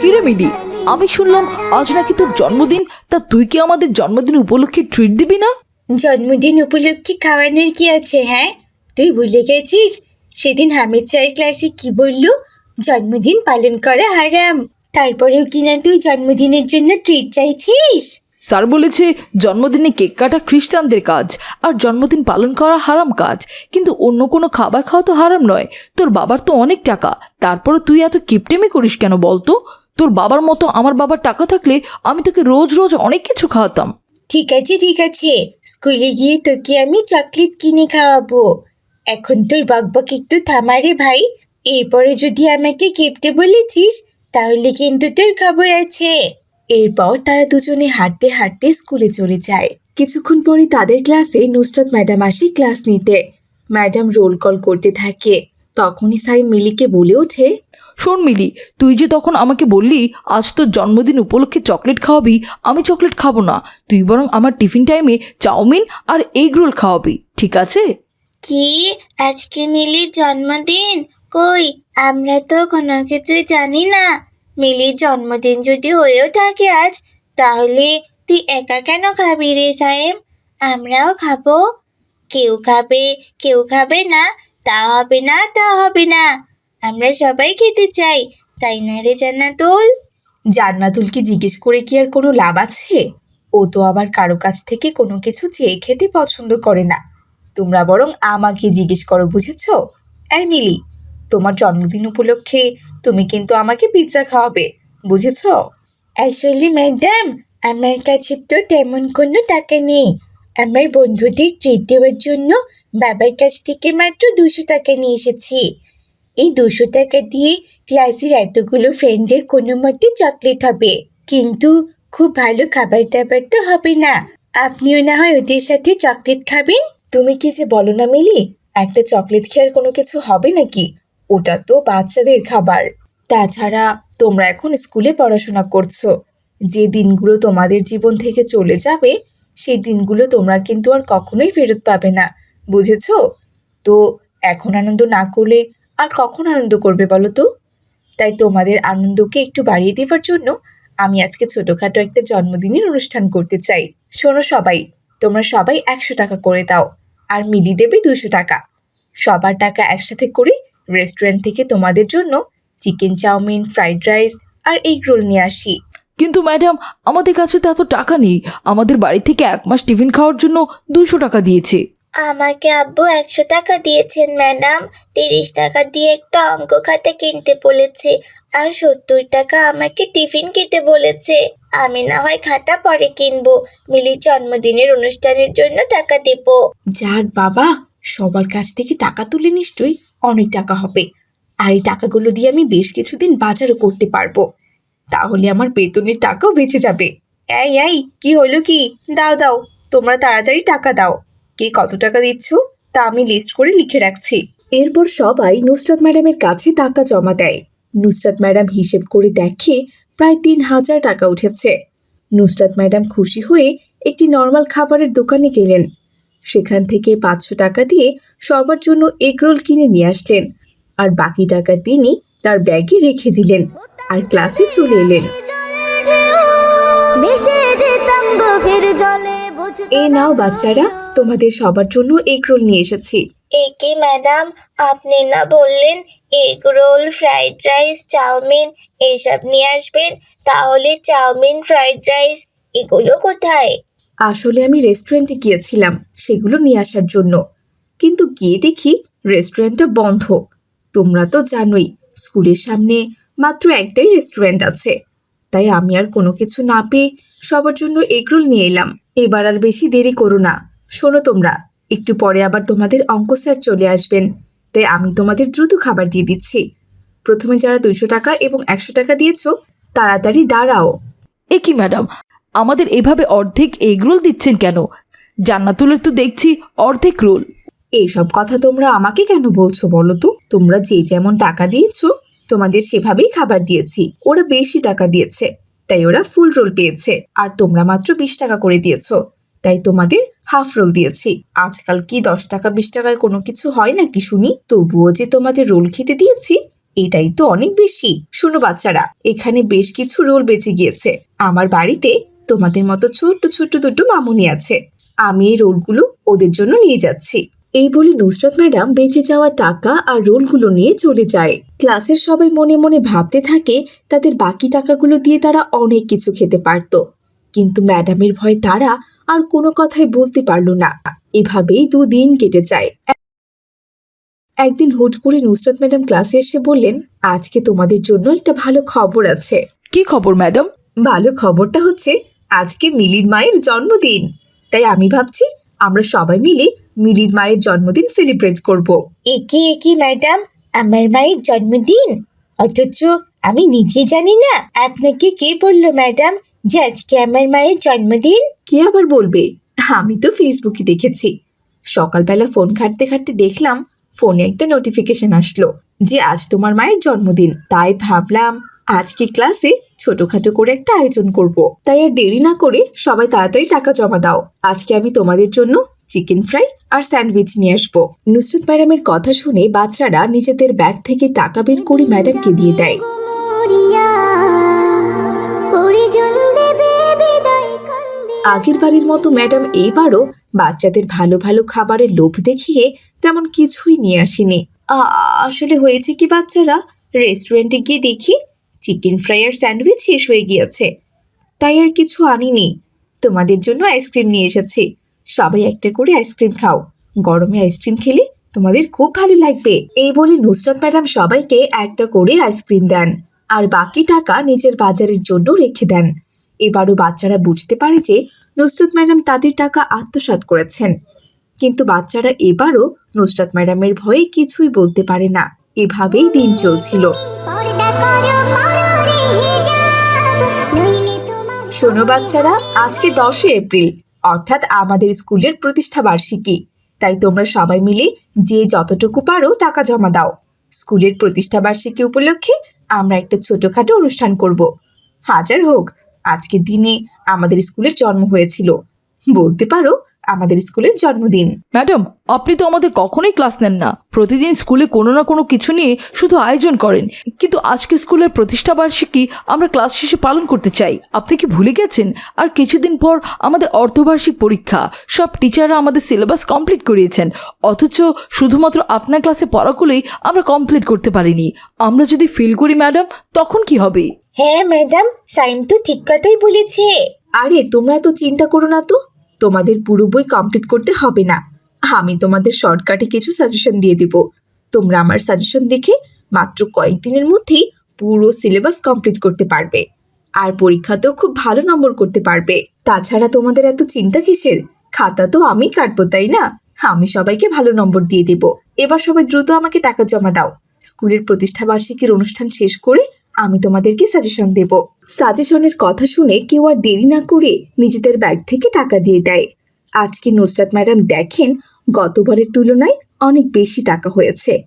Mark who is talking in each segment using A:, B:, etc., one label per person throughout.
A: কিরে মিডি? আমি শুনলাম আজ নাকি তোর জন্মদিন তা তুই কি আমাদের জন্মদিন উপলক্ষে ট্রিট দিবি না?
B: জন্মদিন উপলক্ষে খাওয়ানোর কি আছে হ্যাঁ? তুই ভুলে গেছিস? সেদিন হামিদ স্যার ক্লাসে কি বলল? জন্মদিন পালন করা হারাম। তারপরেও কিনা তুই জন্মদিনের জন্য ট্রিট চাইছিস?
A: স্যার বলেছে, জন্মদিনে কেক কাটা খ্রিস্টানদের কাজ আর জন্মদিন পালন করা হারাম কাজ। কিন্তু অন্য কোনো খাবার খাওয়া তো হারাম নয়। তোর বাবার তো অনেক টাকা। তারপরে তুই এত কিপটেমি করিস কেন বলতো? তোর বাবার মতো আমার বাবার টাকা থাকলে আমি তোকে রোজ রোজ অনেক কিছু খাওয়াতাম।
B: ঠিক আছে ঠিক আছে। স্কুলে গিয়ে তোকে আমি চকলেট কিনে খাওয়াবো। এখন তোর বকবক একটু থামারে ভাই। এরপরে যদি আমাকে কেপতে বলেছিস, তাহলে কিন্তু তোর খবর আছে। এরপর তারা দুজনে হাঁটতে হাঁটতে স্কুলে চলে যায়। কিছুক্ষণ পরে তাদের ক্লাসে নুসরাত ম্যাডাম আসে ক্লাস নিতে। ম্যাডাম রোল কল করতে থাকে। তখনই সাই মিলিকে বলে ওঠে
A: শোন মিলি তুই যে তখন আমাকে বললি আজ তোর জন্মদিন উপলক্ষে চকলেট খাওয়াবি আমি চকলেট খাব না। তুই বরং আমার টিফিন টাইমে চাউমিন আর এগ রোল খাওয়াবি ঠিক আছে?
B: কি? আজকে মিলির জন্মদিন? কই? আমরা তো কোনো কিছুই জানি না। মিলির জন্মদিন যদি হয়েও থাকে আজ, তাহলে তুই একা কেন খাবি রে সাহেব আমরাও খাব। কেউ খাবে কেউ খাবে না, তা হবে না, তা হবে না। আমরা সবাই খেতে চাই, তাই না রে জান্নাতুল? জান্নাতুলকে জিজ্ঞেস করে কি আর কোনো লাভ আছে? ও তো আবার কারও কাছ থেকে কোনো কিছু চেয়ে খেতে পছন্দ করে না। তোমরা বরং আমাকে জিজ্ঞেস করো, বুঝেছ? এই মিলি, তোমার জন্মদিন উপলক্ষে তুমি কিন্তু আমাকে পিৎজা খাওয়াবে বুঝেছ? আসলে ম্যাডাম আমার কাছে তো তেমন কোনো টাকা নেই। আমার বন্ধুদের ট্রিট দেওয়ার জন্য বাবার কাছ থেকে মাত্র দুশো টাকা নিয়ে এসেছি। এই দুশো টাকা দিয়ে ক্লাসের এতগুলো ফ্রেন্ডের কোনো মতে চকলেট হবে। কিন্তু খুব ভালো খাবার দাবার তো হবে না। আপনিও না হয় ওদের সাথে চকলেট খাবেন? তুমি কি যে বলো না মিলি একটা চকলেট খেয়ার কোনো কিছু হবে নাকি? ওটা তো বাচ্চাদের খাবার। তাছাড়া তোমরা এখন স্কুলে পড়াশোনা করছ। যে দিনগুলো তোমাদের জীবন থেকে চলে যাবে, সেই দিনগুলো তোমরা কিন্তু আর কখনোই ফেরত পাবে না। বুঝেছ? তো এখন আনন্দ না করলে আর কখন আনন্দ করবে বলো তো? তাই তোমাদের আনন্দকে একটু বাড়িয়ে দেওয়ার জন্য আমি আজকে ছোটোখাটো একটা জন্মদিনের অনুষ্ঠান করতে চাই। শোনো সবাই, তোমরা সবাই একশো টাকা করে দাও, আর মিলি দেবে দুশো টাকা। সবার টাকা একসাথে করে রেস্টুরেন্ট থেকে তোমাদের জন্য চিকেন চাউমিন ফ্রাইড রাইস আর এগ রোল নিয়ে আসি।
A: কিন্তু ম্যাডাম আমাদের কাছে তো এত টাকা নেই। আমাদের বাড়ি থেকে এক মাস টিফিন খাওয়ার জন্য দুশো টাকা দিয়েছে।
B: আমাকে আব্বু একশো টাকা দিয়েছেন ম্যাডাম তিরিশ টাকা দিয়ে একটা অঙ্ক খাতা কিনতে বলেছে আর সত্তর টাকা আমাকে টিফিন খেতে বলেছে। আমি না হয় খাতা পরে কিনবো। মিলির জন্মদিনের অনুষ্ঠানের জন্য টাকা দেব। যাক বাবা সবার কাছ থেকে টাকা তুলে নিশ্চয়ই অনেক টাকা হবে। আর এই টাকাগুলো দিয়ে আমি বেশ কিছুদিন বাজারও করতে পারব। তাহলে আমার বেতনের টাকাও বেঁচে যাবে। এই এই, কি হলো কি? দাও দাও, তোমরা তাড়াতাড়ি টাকা দাও। কে কত টাকা দিচ্ছ? তা আমি লিস্ট করে লিখে রাখছি। এরপর সবাই নুসরাত ম্যাডামের কাছে টাকা জমা দেয়। নুসরাত ম্যাডাম হিসেব করে দেখে প্রায় তিন হাজার টাকা উঠেছে। নুসরাত ম্যাডাম খুশি হয়ে একটি নর্মাল খাবারের দোকানে গেলেন। সেখান থেকে পাঁচশো টাকা দিয়ে সবার জন্য এগরোল কিনে নিয়ে আসলেন। আর বাকি টাকা তিনি তার ব্যাগে রেখে দিলেন আর ক্লাসে চলে এলেন। এই নাও বাচ্চারা, তোমাদের সবার জন্য এগরোল নিয়ে এসেছি। একে ম্যাডাম, আপনি না বললেন egg roll, fried rice, chowmein এইসব নিয়ে আসবেন? তাহলে চাউমিন, ফ্রাইড রাইস, এগুলো কোথায়? আসলে আমি রেস্টুরেন্টে গিয়েছিলাম, সেগুলো নিয়ে আসার জন্য। কিন্তু গিয়ে দেখি রেস্টুরেন্টটা বন্ধ। তোমরা তো জানোই, স্কুলের সামনে মাত্র একটাই রেস্টুরেন্ট আছে। তাই আমি আর কোনো কিছু না পেয়ে সবার জন্য এগরোল নিয়ে এলাম। এবার আর বেশি দেরি করো না। শোনো তোমরা, একটু পরে আবার তোমাদের অঙ্ক স্যার চলে আসবেন। তাই আমি তোমাদের দ্রুত খাবার দিয়ে দিচ্ছি। প্রথমে যারা দুইশো টাকা এবং একশো টাকা দিয়েছ, তাড়াতাড়ি দাঁড়াও।
A: এ কি ম্যাডাম আমাদের এভাবে অর্ধেক এগ রোল দিচ্ছেন কেন? জান্নাতুলের তো দেখছি অর্ধেক রোল।
B: এইসব কথা তোমরা আমাকে কেন বলছো বলো তো? তোমরা যে যেমন টাকা দিয়েছ, তোমাদের সেভাবেই খাবার দিয়েছি। ওরা বেশি টাকা দিয়েছে, তাই ওরা ফুল রোল পেয়েছে। আর তোমরা মাত্র বিশ টাকা করে দিয়েছ, তাই তোমাদের হাফ রোল দিয়েছি। আজকাল কি দশ টাকা, বিশ টাকায় কোনো কিছু হয় নাকি শুনি? তবুও যে তোমাদের রোল খেতে দিয়েছি, এটাই তো অনেক বেশি। শোনো বাচ্চারা, এখানে বেশ কিছু রোল বেঁচে গিয়েছে। আমার বাড়িতে তোমাদের মতো ছোট্ট ছোট্ট দুটো মামুনি আছে। আমি এই রোলগুলো ওদের জন্য নিয়ে যাচ্ছি। এই বলে নুসরাত ম্যাডাম বেঁচে যাওয়া টাকা আর রোলগুলো নিয়ে চলে যায়। ক্লাসের সবাই মনে মনে ভাবতে থাকে তাদের বাকি টাকাগুলো দিয়ে তারা অনেক কিছু খেতে পারত। কিন্তু ম্যাডামের ভয়ে তারা আর কোনো কথাই বলতে পারল না। এভাবেই দুদিন কেটে যায়। একদিন হুট করে নুসরাত ম্যাডাম ক্লাসে এসে বললেন আজকে তোমাদের জন্য একটা ভালো খবর আছে।
C: কি খবর ম্যাডাম?
B: ভালো খবরটা হচ্ছে আজকে মিলির মায়ের জন্মদিন। তাই আমি ভাবছি আমরা সবাই মিলে মিলির মায়ের জন্মদিন সেলিব্রেট করব।
D: একে একে ম্যাডাম আমার মায়ের জন্মদিন? অথচ আমি নিজে জানি না আপনাকে কে বলল ম্যাডাম যে আজকে আমার মায়ের জন্মদিন?
B: কে আবার বলবে? আমি তো ফেসবুকে দেখেছি। সকালবেলা ফোন ঘাঁটতে ঘাঁটতে দেখলাম ফোনে একটা নোটিফিকেশন আসলো যে আজ তোমার মায়ের জন্মদিন। তাই ভাবলাম আজকে ক্লাসে ছোটখাটো করে একটা আয়োজন করব। তাই আর দেরি না করে সবাই তাড়াতাড়ি টাকা জমা দাও। আজকে আমি তোমাদের জন্য চিকেন ফ্রাই আর স্যান্ডউইচ নিয়ে আসব। নুসরত ম্যাডামের কথা শুনে বাচ্চারা নিজেদের ব্যাগ থেকে টাকা বের করে ম্যাডামকে দিয়ে দেয়। আগের বাড়ির মতো ম্যাডাম এইবারও বাচ্চাদের ভালো ভালো খাবারের লোভ দেখিয়ে তেমন কিছুই নিয়ে আসেনি। আসলে হয়েছে কি বাচ্চারা? রেস্টুরেন্টে গিয়ে দেখি চিকেন ফ্রাই আর স্যান্ডউইচ শেষ হয়ে গিয়েছে। তাই আর কিছু আনিনি। তোমাদের জন্য আইসক্রিম নিয়ে এসেছি। সবাই একটা করে আইসক্রিম খাও। গরমে আইসক্রিম খেলে তোমাদের খুব ভালো লাগবে। এই বলে নুসরাত ম্যাডাম সবাইকে একটা করে আইসক্রিম দেন আর বাকি টাকা নিজের বাজারের জন্য রেখে দেন। এবারও বাচ্চারা বুঝতে পারে যে নুসরাত ম্যাডাম তাদের টাকা আত্মসাৎ করেছেন। কিন্তু বাচ্চারা এবারও নুসরাত ম্যাডামের ভয়ে কিছুই বলতে পারে না। এভাবেই দিন চলছিল। শোনো বাচ্চারা, আজকে দশই এপ্রিল, অর্থাৎ আমাদের স্কুলের প্রতিষ্ঠা বার্ষিকী। তাই তোমরা সবাই মিলে যে যতটুকু পারো টাকা জমা দাও। স্কুলের প্রতিষ্ঠা বার্ষিকী উপলক্ষে আমরা একটা ছোটখাটো অনুষ্ঠান করব। হাজার হোক, আজকের দিনে আমাদের স্কুলের জন্ম হয়েছিল। বলতে পারো আমাদের স্কুলের জন্মদিন।
C: ম্যাডাম আপনি তো আমাদের কখনোই ক্লাস নেন না। প্রতিদিন স্কুলে কোনো না কোনো কিছু নিয়ে শুধু আয়োজন করেন। কিন্তু আজকে স্কুলের প্রতিষ্ঠা বার্ষিকী আমরা ক্লাস শেষে পালন করতে চাই। আপনি কি ভুলে গেছেন? আর কিছুদিন পর আমাদের অর্ধবার্ষিক পরীক্ষা। সব টিচাররা আমাদের সিলেবাস কমপ্লিট করিয়েছেন। অথচ শুধুমাত্র আপনার ক্লাসে পড়াগুলোই আমরা কমপ্লিট করতে পারিনি। আমরা যদি ফিল করি ম্যাডাম তখন কি হবে?
D: হ্যাঁ ম্যাডাম সাইন তো ঠিক কথাই বলেছে।
B: আরে তোমরা তো চিন্তা করো না তো। তোমাদের পুরো বই কমপ্লিট করতে হবে না। আমি তোমাদের শর্টকাটে কিছু সাজেশন দিয়ে দেব। তোমরা আমার সাজেশন দেখে মাত্র কয়েকদিনের মধ্যেই পুরো সিলেবাস কমপ্লিট করতে পারবে। আর পরীক্ষাতেও খুব ভালো নম্বর করতে পারবে। তাছাড়া তোমাদের এত চিন্তা কিসের? খাতা তো আমি কাটবো, তাই না? আমি সবাইকে ভালো নম্বর দিয়ে দেব। এবার সবাই দ্রুত আমাকে টাকা জমা দাও। স্কুলের প্রতিষ্ঠা বার্ষিকীর অনুষ্ঠান শেষ করে আমি তোমাদেরকে সাজেশন দেব। সাজেশনের কথা শুনে কেউ আর দেরি না করে নিজেদের ব্যাগ থেকে টাকা দিয়ে দেয়। আজকে নুসরাত ম্যাডাম দেখেন, গতবারের তুলনায় অনেক বেশি টাকা হয়েছে।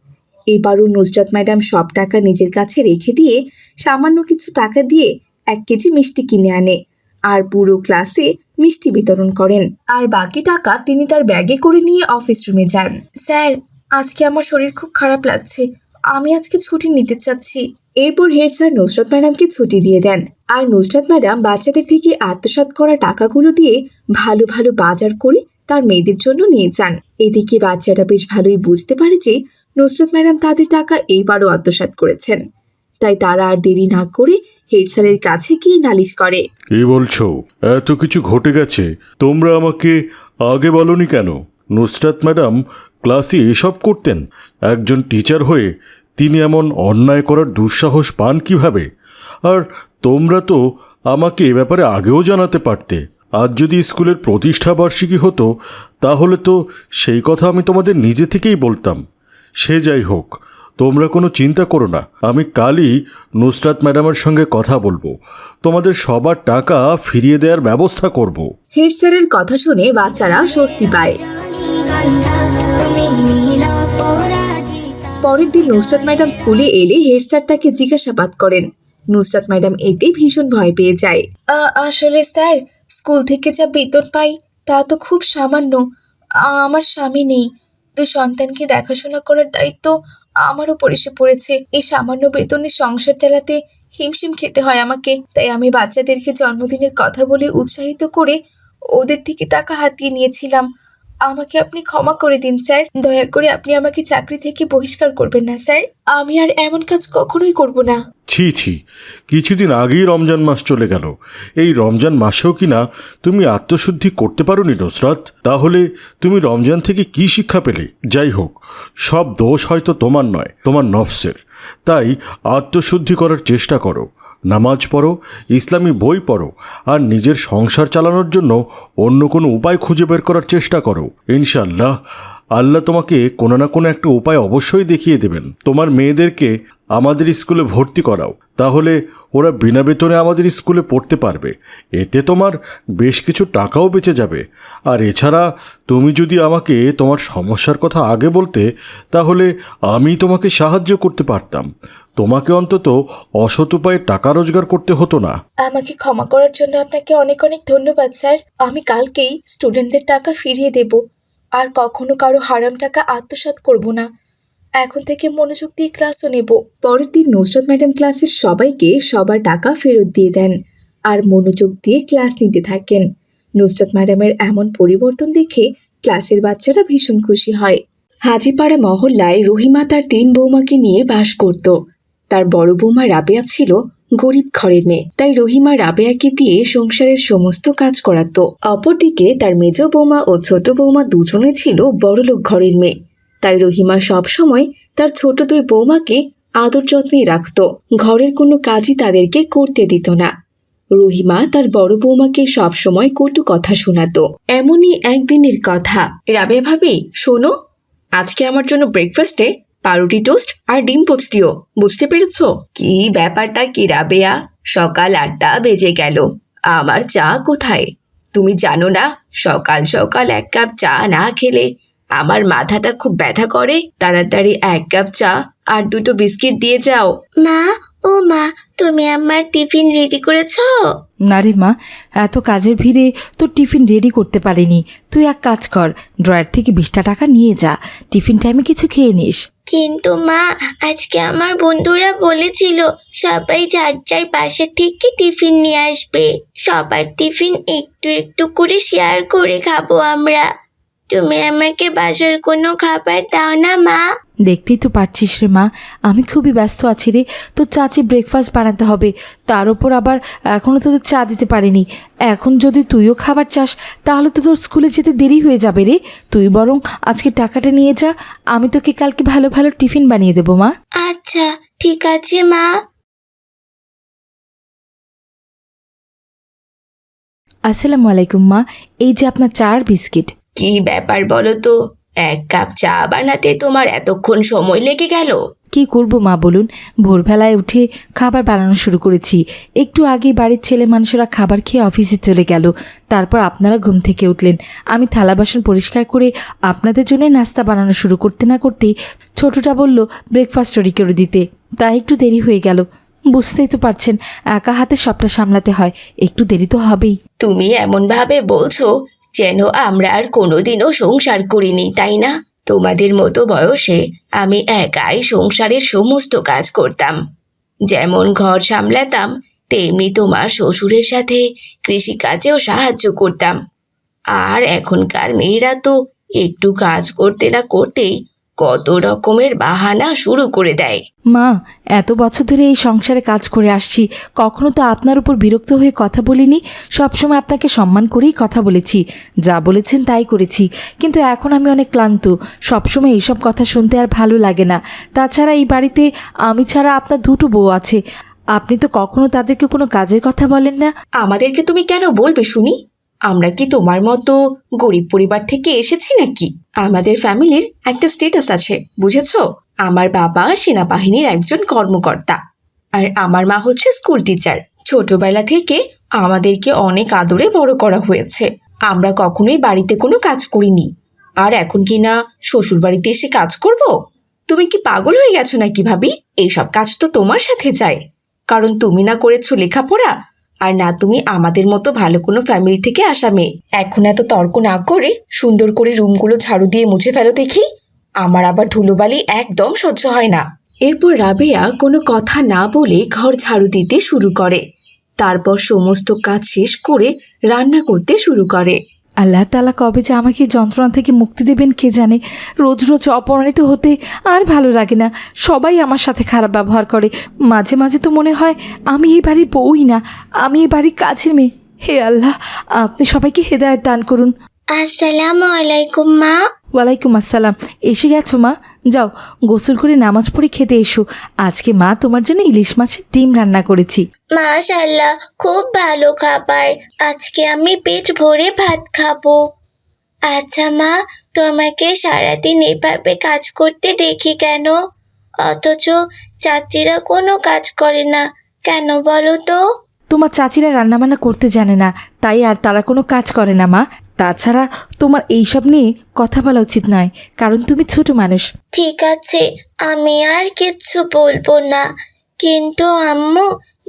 B: এবারও নুসরাত ম্যাডাম সব টাকা নিজের কাছে রেখে দিয়ে সামান্য কিছু টাকা দিয়ে এক কেজি মিষ্টি কিনে আনে আর পুরো ক্লাসে মিষ্টি বিতরণ করেন। আর বাকি টাকা তিনি তার ব্যাগে করে নিয়ে অফিস রুমে যান। স্যার, আজকে আমার শরীর খুব খারাপ লাগছে। আমি আজকে ছুটি নিতে চাচ্ছি। এরপর হেড স্যার নুসরত ম্যাডামকে ছুটি দিয়ে দেন। আর নুসরাত ম্যাডাম বাচ্চাদের থেকে আত্মসাৎ করা টাকাগুলো দিয়ে ভালো ভালো বাজার করে তার মেয়েদের জন্য নিয়ে যান। এদিকে বাচ্চারা বেশ ভালোই বুঝতে পারে যে নুসরাত ম্যাডাম তাদের টাকা এইবারও আত্মসাৎ করেছেন। তাই তারা আর দেরি না করে হেড স্যারের কাছে গিয়ে নালিশ করে।
E: কি বলছো? এত কিছু ঘটে গেছে, তোমরা আমাকে আগে বলনি কেন? নুসরাত ম্যাডাম ক্লাসে এসব করতেন। একজন টিচার হয়ে তিনি এমন অন্যায় করার দুঃসাহস পান কীভাবে? আর তোমরা তো আমাকে এ ব্যাপারে আগেও জানাতে পারতে। আজ যদি স্কুলের প্রতিষ্ঠা বার্ষিকী হতো, তাহলে তো সেই কথা আমি তোমাদের নিজে থেকেই বলতাম। সে যাই হোক, তোমরা কোনো চিন্তা করো না। আমি কালই নুসরাত ম্যাডামের সঙ্গে কথা বলব। তোমাদের সবার টাকা ফিরিয়ে দেওয়ার ব্যবস্থা করব।
B: হেড স্যারের কথা শুনে বাচ্চারা স্বস্তি পায়। পরের দিন নুসরাত ম্যাডাম স্কুলে এলে হেড স্যার তাকে জিজ্ঞাসাবাদ করেন। নুসরাত ম্যাডাম এতে ভীষণ ভয় পেয়ে যায়। আসলে স্যার, স্কুল থেকে যা বেতন পাই, তা তো খুব সামান্য। আমার স্বামী নেই। তো সন্তানকে দেখাশোনা করার দায়িত্ব আমার উপর এসে পড়েছে। এই সামান্য বেতনে সংসার চালাতে হিমশিম খেতে হয় আমাকে। তাই আমি বাচ্চাদেরকে জন্মদিনের কথা বলে উৎসাহিত করে ওদের থেকে টাকা হাতিয়ে নিয়েছিলাম। আমাকে আপনি ক্ষমা করে দিন, স্যার। দয়া করে আপনি আমাকে চাকরি থেকে বহিষ্কার করবেন না, স্যার। আমি আর এমন কাজ কখনোই করব না।
E: ছি ছি। কিছুদিন আগেই রমজান মাস চলে গেল। এই রমজান মাসেও কি না তুমি আত্মশুদ্ধি করতে পারো পারোনি, নুসরাত? তাহলে তুমি রমজান থেকে কি শিক্ষা পেলে? যাই হোক, সব দোষ হয়তো তোমার নয়, তোমার নফসের। তাই আত্মশুদ্ধি করার চেষ্টা করো। নামাজ পড়ো, ইসলামী বই পড়ো, আর নিজের সংসার চালানোর জন্য অন্য কোনো উপায় খুঁজে বের করার চেষ্টা করো। ইনশাল্লাহ আল্লাহ তোমাকে কোনো না কোনো একটা উপায় অবশ্যই দেখিয়ে দেবেন। তোমার মেয়েদেরকে আমাদের স্কুলে ভর্তি করাও, তাহলে ওরা বিনা বেতনে আমাদের স্কুলে পড়তে পারবে। এতে তোমার বেশ কিছু টাকাও বেঁচে যাবে। আর এছাড়া তুমি যদি আমাকে তোমার সমস্যার কথা আগে বলতে, তাহলে আমি তোমাকে সাহায্য করতে পারতাম। তোমাকে অন্তত অসৎ উপায়ে টাকা রোজগার করতে হতো না।
B: আমাকে ক্ষমা করার জন্য আপনাকে অনেক অনেক ধন্যবাদ, স্যার। আমি কালকেই স্টুডেন্টদের টাকা ফিরিয়ে দেব। আর কখনো কারও হারাম টাকা আত্মসাৎ করব না। এখন থেকে মনোযোগ দিয়ে ক্লাসও নেব। পরের দিন নুসরাত ম্যাডাম ক্লাসের সবাইকে সবার টাকা ফেরত দিয়ে দেন আর মনোযোগ দিয়ে ক্লাস নিতে থাকেন। নুসরাত ম্যাডামের এমন পরিবর্তন দেখে ক্লাসের বাচ্চারা ভীষণ খুশি হয়। হাজিপাড়া মহল্লায় রহিমা তার তিন বৌমাকে নিয়ে বাস করত। তার বড় বৌমা রাবেয়া ছিল গরিব ঘরের মেয়ে। তাই রহিমা রাবেয়াকে দিয়ে সংসারের সমস্ত কাজ করাতো। অপরদিকে তার মেজ বৌমা ও ছোট বৌমা দুজনে ছিল বড়লোক ঘরের মেয়ে। তাই রহিমা সবসময় তার ছোট দুই বৌমাকে আদর যত্নে রাখত। ঘরের কোনো কাজই তাদেরকে করতে দিত না। রহিমা তার বড় বৌমাকে সবসময় কটু কথা শোনাতো। এমনই একদিনের কথা। রাবে ভাবি, শোনো, আজকে আমার জন্য ব্রেকফাস্টে পাউরুটি টোস্ট আর ডিম পোচ দিও বুঝতে পেরেছ? কি ব্যাপারটা, কি রাবেয়া? সকাল আটটা বেজে গেল। আমার চা কোথায়? তুমি জানো না, সকাল সকাল এক কাপ চা না খেলে আমার মাথাটা খুব ব্যথা করে। তাড়াতাড়ি এক কাপ চা আর দুটো বিস্কিট দিয়ে যাও।
D: মা ও মা তুমি আমার টিফিন রেডি করেছ?
C: না রে মা এত কাজের ভিড়ে তোর টিফিন রেডি করতে পারিনি। তুই এক কাজ কর ড্রয়ার থেকে বিশটা টাকা নিয়ে যা। টিফিন টাইমে কিছু খেয়ে নিস।
D: কিন্তু মা আজকে আমার বন্ধুরা বলেছিল সবাই যার যার পাশে থেকে টিফিন নিয়ে আসবে। সবার টিফিন একটু একটু করে শেয়ার করে খাব আমরা। তুমি আমাকে বাসার কোনো খাবার দাও না মা।
C: দেখতেই তো পারছিস রে মা আমি খুবই ব্যস্ত আছি রে। তোর চাচি ব্রেকফাস্ট বানাতে হবে তার ওপর আবার এখনও তোদের চা দিতে পারিনি। এখন যদি তুইও খাবার চাস তাহলে তো তোর স্কুলে যেতে দেরি হয়ে যাবে রে। তুই বরং আজকে টাকাটা নিয়ে যা আমি তোকে কালকে ভালো ভালো টিফিন বানিয়ে দেবো মা।
D: আচ্ছা ঠিক আছে মা।
C: আসসালামু আলাইকুম মা। এই যে আপনার চা আর বিস্কিট।
B: কি ব্যাপার বলো তো? এক কাপ চা বানাতে তোমার এতক্ষণ সময় লেগে গেল?
C: কি করব মা বলুন? ভোরবেলায় উঠে খাবার বানানো শুরু করেছি। একটু আগে বাড়ির ছেলে মানুষেরা খাবার খেয়ে অফিসে চলে গেল। তারপর আপনারা ঘুম থেকে উঠলেন। আমি থালা বাসন পরিষ্কার করে আপনাদের জন্য নাস্তা বানানো শুরু করতে না করতেই ছোটটা বলল ব্রেকফাস্ট রেডি করে দিতে। তাই একটু দেরি হয়ে গেল। বুঝতেই তো পারছেন একা হাতে সবটা সামলাতে হয়। একটু দেরি তো হবেই।
B: তুমি এমন ভাবে বলছো? যেন আমরা আর কোনোদিনও সংসার করিনি, তাই না? তোমাদের মতো বয়সে আমি একাই সংসারের সমস্ত কাজ করতাম। যেমন ঘর সামলাতাম, তেমনি তোমার শ্বশুরের সাথে কৃষিকাজেও সাহায্য করতাম। আর এখনকার মেয়েরা তো একটু কাজ করতে না করতেই কত রকমের বাহানা শুরু করে দেয়।
C: মা এত বছর ধরে এই সংসারে কাজ করে আসছি। কখনো তো আপনার উপর বিরক্ত হয়ে কথা বলিনি। সবসময় আপনাকে সম্মান করেই কথা বলেছি। যা বলেছেন তাই করেছি। কিন্তু এখন আমি অনেক ক্লান্ত। সবসময় এইসব কথা শুনতে আর ভালো লাগে না। তাছাড়া এই বাড়িতে আমি ছাড়া আপনার দুটো বউ আছে। আপনি তো কখনো তাদেরকে কোনো কাজের কথা বলেন না।
B: আমাদেরকে তুমি কেন বলবে শুনি? আমরা কি তোমার মতো গরিব পরিবার থেকে এসেছি নাকি? আমাদের ফ্যামিলির একটা স্টেটাস আছে, বুঝেছ? আমার বাবা সেনাবাহিনীর একজন কর্মকর্তা। আর আমার মা হচ্ছে স্কুল টিচার ছোটবেলা থেকে আমাদেরকে অনেক আদরে বড় করা হয়েছে। আমরা কখনোই বাড়িতে কোনো কাজ করিনি। আর এখন কি না শ্বশুর বাড়িতে এসে কাজ করব? তুমি কি পাগল হয়ে গেছো নাকি ভাবি? এইসব কাজ তো তোমার সাথে যায়। কারণ তুমি না করেছ লেখাপড়া আর না, তুমি আমাদের মতো ভালো কোনো ফ্যামিলি থেকে আসা মেয়ে। এখন এত তর্ক না করে সুন্দর করে রুমগুলো ঝাড়ু দিয়ে মুছে ফেলো দেখি। আমার আবার ধুলোবালি একদম সহ্য হয় না। এরপর রাবেয়া কোনো কথা না বলে ঘর ঝাড়ু দিতে শুরু করে। তারপর সমস্ত কাজ শেষ করে রান্না করতে শুরু করে।
C: আল্লাহ তালা কবে যে আমাকে যন্ত্রণা থেকে মুক্তি দেবেন কে জানে? রোজ রোজ অপমানিত হতে আর ভালো লাগে না। সবাই আমার সাথে খারাপ ব্যবহার করে। মাঝে মাঝে তো মনে হয় আমি এই বাড়ির বউই না। আমি এই বাড়ির কাছের মেয়ে। হে আল্লাহ আপনি সবাইকে হেদায়ত দান করুন।
D: আসসালামু আলাইকুম মা।
C: ওয়ালাইকুম আসসালাম। এসে গেছো মা? যাও গোসল করে নামাজ পড়ে খেতে এসো। আজকে মা তোমার জন্য ইলিশ মাছের ডিম রান্না করেছি।
D: মাশাল্লাহ খুব ভালো খাবার। আজকে আমি পেট ভরে ভাত খাব। আচ্ছা মা তোমাকে সারাদিন এভাবে কাজ করতে দেখি কেন? অথচ চাচিরা কোনো কাজ করে না। কেন বলো তো?
C: তোমার চাচিরা রান্নাবান্না করতে জানে না তাই আর তারা কোনো কাজ করে না মা। তাছাড়া তোমার এইসব নিয়ে কথা বলা উচিত নয় কারণ তুমি ছোট মানুষ।
D: ঠিক আছে আমি আর কিচ্ছু বলব না। কিন্তু আম্মু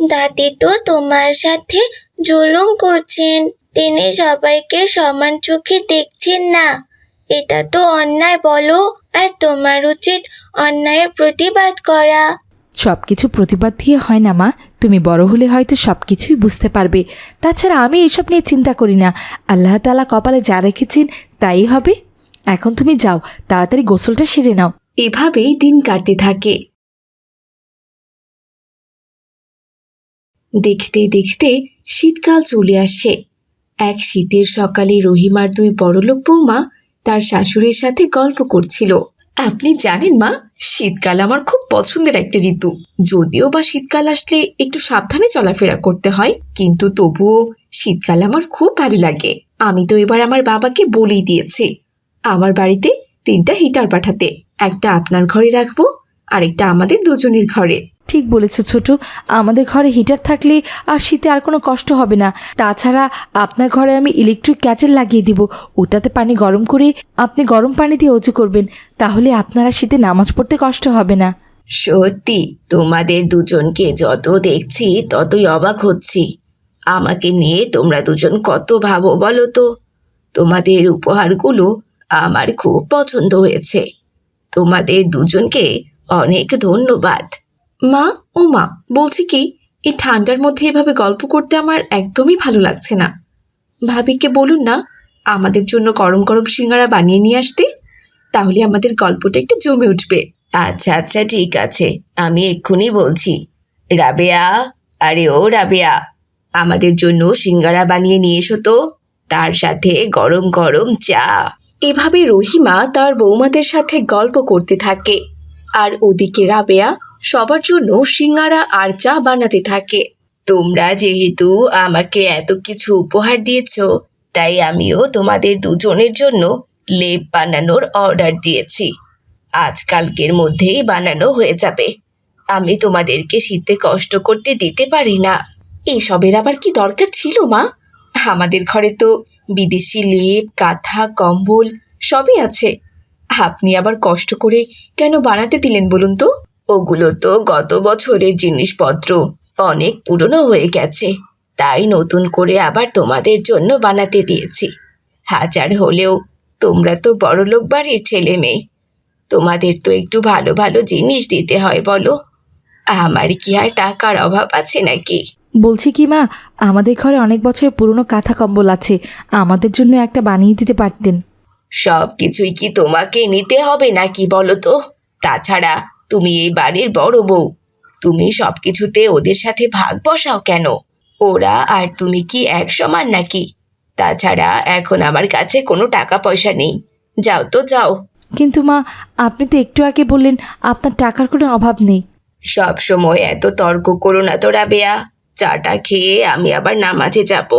D: দাদি তো তোমার সাথে জুলুম করছেন তিনি সবাইকে সমান চোখে দেখছেন না। এটা তো অন্যায় বলো আর তোমার উচিত অন্যায়ের প্রতিবাদ করা।
C: সব কিছু প্রতিবাদ দিয়ে হয় না মা তুমি বড় হলে হয়তো সব কিছুই বুঝতে পারবে। তাছাড়া আমি এসব নিয়ে চিন্তা করি না। আল্লাহ তালা কপালে যা রেখেছেন, তাই হবে। এখন তুমি যাও, তাড়াতাড়ি গোসলটা সেরে নাও।
B: এভাবেই দিন কাটতে থাকে। দেখতে দেখতে শীতকাল চলে আসে এক শীতের সকালে রহিমার দুই বড়লোক বৌমা তার শাশুড়ির সাথে গল্প করছিল। আপনি জানেন মা, শীতকাল আমার খুব পছন্দের একটা ঋতু। যদিও বা শীতকাল আসলে একটু সাবধানে চলাফেরা করতে হয়, কিন্তু তবুও শীতকাল আমার খুব ভালো লাগে। আমি তো এবার আমার বাবাকে বলেই দিয়েছি, আমার বাড়িতে তিনটা হিটার পাঠাতে। একটা আপনার ঘরে রাখব, আরেকটা আমাদের দুজনের ঘরে।
C: ঠিক বলেছ ছোট। আমাদের ঘরে হিটার থাকলে আর শীতে আর কোনো কষ্ট হবে না। তাছাড়া আপনার ঘরে আমি ইলেকট্রিক ক্যাটেল লাগিয়ে দিব। ওটাতে পানি গরম করে আপনি গরম পানি দিয়ে অজু করবেন। তাহলে আপনারা শীতে নামাজ পড়তে কষ্ট হবে না।
F: সত্যি, তোমাদের দুজনকে যত দেখছি ততই অবাক হচ্ছি। আমাকে নিয়ে তোমরা দুজন কত ভাবো বলো তো? তোমাদের উপহারগুলো আমার খুব পছন্দ হয়েছে। তোমাদের দুজনকে অনেক ধন্যবাদ।
B: মা ও মা, বলছি কি, এই ঠান্ডার মধ্যে এভাবে গল্প করতে আমার একদমই ভালো লাগছে না। ভাবিকে বলুন না, আমাদের জন্য গরম গরম সিঙ্গারা বানিয়ে নিয়ে আসতে, তাহলে আমাদের গল্পটা একটু জমে উঠবে।
F: আচ্ছা আচ্ছা ঠিক আছে, আমি এক্ষুনি বলছি। রাবেয়া, আরে ও রাবেয়া, আমাদের জন্য সিঙ্গারা বানিয়ে নিয়ে এসো তো, তার সাথে গরম গরম চা।
B: এভাবে রহিমা তার বৌমাদের সাথে গল্প করতে থাকে, আর ওদিকে রাবেয়া সবার জন্য সিঙ্গারা আর চা বানাতে থাকে।
F: তোমরা যেহেতু আমাকে এত কিছু উপহার দিয়েছ, তাই আমিও তোমাদের দুজনের জন্য লেপ বানানোর অর্ডার দিয়েছি। আজকালকের মধ্যেই বানানো হয়ে যাবে। আমি তোমাদেরকে শীতে কষ্ট করতে দিতে পারি না।
B: এসবের আবার কি দরকার ছিল, মা? আমাদের ঘরে তো বিদেশি লেপ, কাঁথা, কম্বল সবই আছে। আপনি আবার কষ্ট করে কেন বানাতে দিলেন বলুন তো?
F: ওগুলো তো গত বছরের জিনিসপত্র। অনেক পুরনো হয়ে গেছে। তাই নতুন করে আবার তোমাদের জন্য বানাতে দিয়েছি। হাজার হলেও তোমরা তো বড়লোক বাড়ির ছেলে মেয়ে। তোমাদের তো একটু ভালো ভালো জিনিস দিতে হয় বলো। আমার কি আর টাকার অভাব আছে নাকি?
C: বলছি কি মা আমাদের ঘরে অনেক বছর পুরনো কাঁথা কম্বল আছে। আমাদের জন্য একটা বানিয়ে দিতে পারতেন।
F: সব কিছুই কি তোমাকে নিতে হবে নাকি বলো তো? তাছাড়া তুমি এই বাড়ির বড় বউ। তুমি সব কিছুতে ওদের সাথে ভাগ বসাও কেন? ওরা আর তুমি কি এক সমান নাকি? তাছাড়া এখন আমার কাছে কোনো টাকা পয়সা নেই। যাও তো যাও।
C: কিন্তু মা আপনি তো একটু আগে বললেন আপনার টাকার কোনো অভাব নেই।
F: সব সময় এত তর্ক করো না তো রাবেয়া। চাটা খেয়ে আমি আবার নামাজে যাব।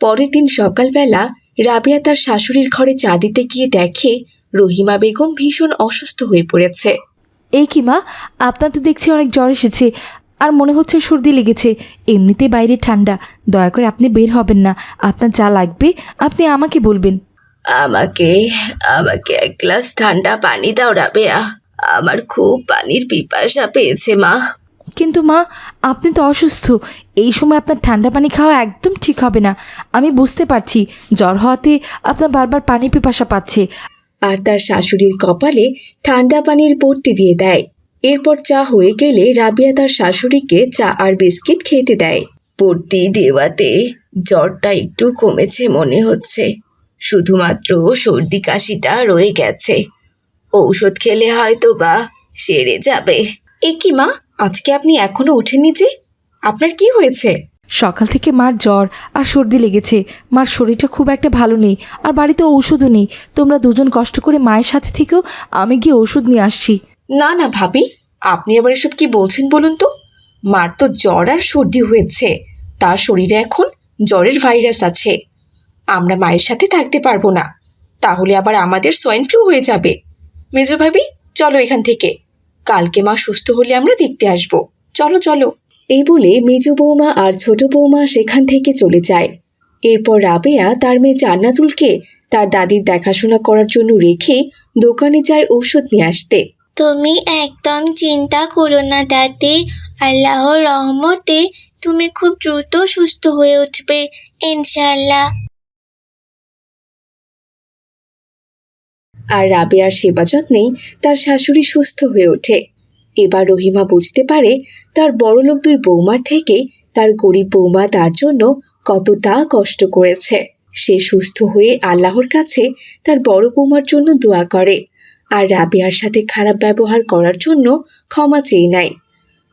B: পরের দিন সকালবেলা রাবিয়া তার শাশুড়ির ঘরে চা দিতে গিয়ে দেখে রহিমা বেগম ভীষণ অসুস্থ হয়ে পড়েছে।
C: এই কি মা? আপনার তো দেখছি অনেক জ্বর এসেছে। আর মনে হচ্ছে সর্দি লেগেছে। এমনিতে বাইরে ঠান্ডা। দয়া করে আপনি বের হবেন না। আপনার যা লাগবে আপনি আমাকে বলবেন।
F: আমাকে আমাকে এক গ্লাস ঠান্ডা পানি দাও রাবেয়া। আমার খুব পানির পিপাসা পেয়েছে মা।
C: কিন্তু মা, আপনি তো অসুস্থ। এই সময় আপনার ঠান্ডা পানি খাওয়া একদম ঠিক হবে না। আমি বুঝতে পারছি, জ্বর হওয়াতে আপনার বারবার পানি পিপাসা পাচ্ছে।
B: আর তার শাশুড়ির কপালে ঠান্ডা পানির পট্টি দিয়ে দেয়। এরপর চা হয়ে গেলে রাবিয়া তার শাশুড়িকে চা আর বিস্কিট খেতে দেয়।
F: পড়তি দেওয়াতে জ্বরটা একটু কমেছে মনে হচ্ছে। শুধুমাত্র সর্দি কাশিটা রয়ে গেছে। ঔষধ খেলে হয়তো বা সেরে যাবে।
B: এ কি মা? আজকে আপনি এখনও ওঠেননি যে? আপনার কি হয়েছে?
C: সকাল থেকে মার জ্বর আর সর্দি লেগেছে। মার শরীরটা খুব একটা ভালো নেই আর বাড়িতে ওষুধও নেই। তোমরা দুজন কষ্ট করে মায়ের সাথে থেকেও আমি গিয়ে ওষুধ নিয়ে আসছি।
B: না না ভাবি আপনি আবার এসব কি বলছেন বলুন তো? মার তো জ্বর আর সর্দি হয়েছে। তার শরীরে এখন জ্বরের ভাইরাস আছে। আমরা মায়ের সাথে থাকতে পারব না। তাহলে আবার আমাদের সোয়াইন ফ্লু হয়ে যাবে। মেজো ভাবি চলো এখান থেকে। কালকে মা সুস্থ হলে আমরা দেখতে আসব। চলো চলো। এই বলে মেজ বৌমা আর ছোট বৌমা সেখান থেকে চলে যায়। এরপর রাবেয়া তার মেয়ে জান্নাতুলকে তার দাদির দেখাশোনা করার জন্য রেখে দোকানে যায় ঔষধ নিয়ে আসতে।
D: তুমি একদম চিন্তা করো না, দাদি। আল্লাহর রহমতে তুমি খুব দ্রুত সুস্থ হয়ে উঠবে ইনশাল্লাহ
B: আর রাবেয়ার সেবা যত্নেই তার শাশুড়ি সুস্থ হয়ে ওঠে। এবার রহিমা বুঝতে পারে তার বড়লোক দুই বৌমার থেকে তার গরিব বৌমা তার জন্য কতটা কষ্ট করেছে। সে সুস্থ হয়ে আল্লাহর কাছে তার বড় বৌমার জন্য দোয়া করে আর রাবেয়ার সাথে খারাপ ব্যবহার করার জন্য ক্ষমা চেয়ে নেয়।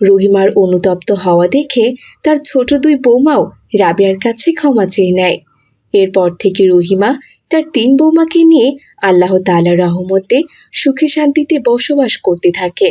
B: রহিমার অনুতপ্ত হওয়া দেখে তার ছোট দুই বৌমাও রাবেয়ার কাছে ক্ষমা চেয়ে নেয়। এরপর থেকে রহিমা তার তিন বৌমাকে নিয়ে আল্লাহ তালার রহমতে সুখে শান্তিতে বসবাস করতে থাকে।